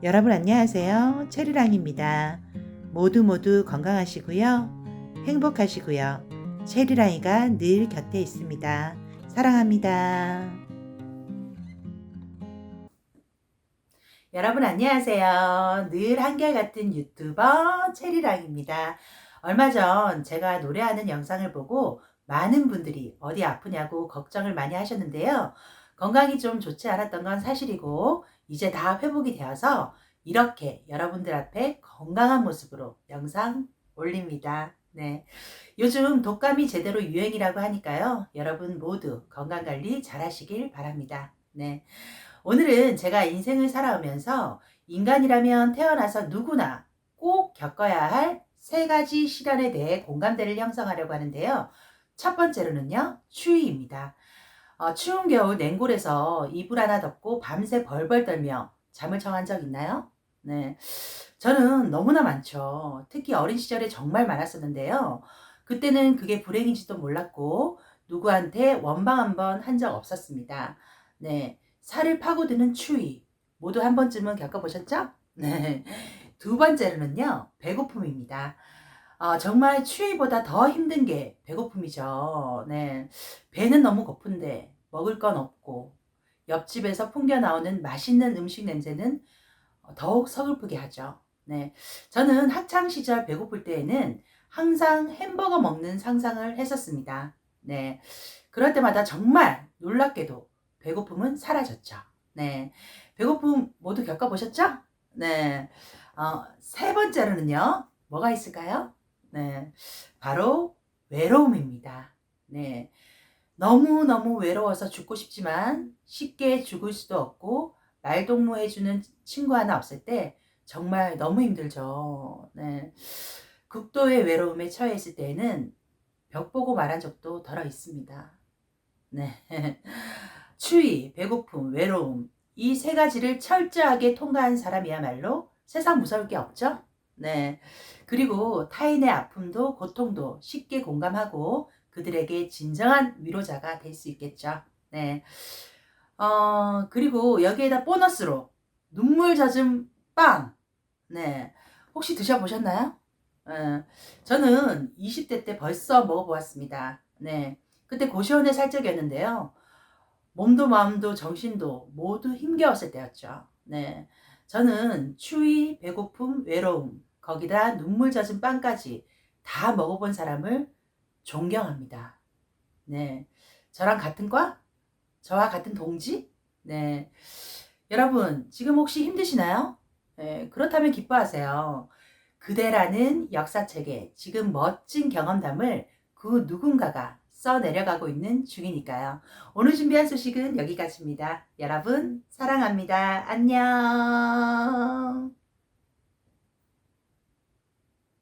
여러분 안녕하세요. 체리랑입니다. 모두 모두 건강하시고요. 행복하시고요. 체리랑이가 늘 곁에 있습니다. 사랑합니다. 여러분 안녕하세요. 늘 한결같은 유튜버 체리랑입니다. 얼마 전 제가 노래하는 영상을 보고 많은 분들이 어디 아프냐고 걱정을 많이 하셨는데요. 건강이 좀 좋지 않았던 건 사실이고 이제 다 회복이 되어서 이렇게 여러분들 앞에 건강한 모습으로 영상 올립니다. 네. 요즘 독감이 제대로 유행이라고 하니까요. 여러분 모두 건강 관리 잘 하시길 바랍니다. 네. 오늘은 제가 인생을 살아오면서 인간이라면 태어나서 누구나 꼭 겪어야 할 세 가지 시련에 대해 공감대를 형성하려고 하는데요. 첫 번째로는요, 추위입니다. 어, 추운 겨울 냉골에서 이불 하나 덮고 밤새 벌벌 떨며 잠을 청한 적 있나요? 네. 저는 너무나 많죠. 특히 어린 시절에 정말 많았었는데요. 그때는 그게 불행인지도 몰랐고, 누구한테 원방 한번 한 적 없었습니다. 네. 살을 파고드는 추위. 모두 한 번쯤은 겪어보셨죠? 네. 두 번째로는요, 배고픔입니다. 어, 정말 추위보다 더 힘든 게 배고픔이죠. 네. 배는 너무 고픈데 먹을 건 없고 옆집에서 풍겨 나오는 맛있는 음식 냄새는 더욱 서글프게 하죠. 네. 저는 학창 시절 배고플 때에는 항상 햄버거 먹는 상상을 했었습니다. 네. 그럴 때마다 정말 놀랍게도 배고픔은 사라졌죠. 네. 배고픔 모두 겪어보셨죠? 네. 어, 세 번째로는요, 뭐가 있을까요? 네. 바로 외로움입니다. 네. 너무너무 외로워서 죽고 싶지만 쉽게 죽을 수도 없고 말동무해주는 친구 하나 없을 때 정말 너무 힘들죠. 네. 극도의 외로움에 처해 있을 때에는 벽 보고 말한 적도 덜어 있습니다. 네. 추위, 배고픔, 외로움, 이 세 가지를 철저하게 통과한 사람이야말로 세상 무서울 게 없죠? 네. 그리고 타인의 아픔도 고통도 쉽게 공감하고 그들에게 진정한 위로자가 될 수 있겠죠. 네. 어, 그리고 여기에다 보너스로 눈물 젖은 빵. 네. 혹시 드셔보셨나요? 어, 저는 20대 때 벌써 먹어보았습니다. 네. 그때 고시원에 살 적이었는데요. 몸도 마음도 정신도 모두 힘겨웠을 때였죠. 네. 저는 추위, 배고픔, 외로움, 거기다 눈물 젖은 빵까지 다 먹어본 사람을 존경합니다. 네. 저랑 같은 과? 저와 같은 동지? 네. 여러분, 지금 혹시 힘드시나요? 네. 그렇다면 기뻐하세요. 그대라는 역사책에 지금 멋진 경험담을 그 누군가가 써 내려가고 있는 중이니까요. 오늘 준비한 소식은 여기까지입니다. 여러분, 사랑합니다. 안녕.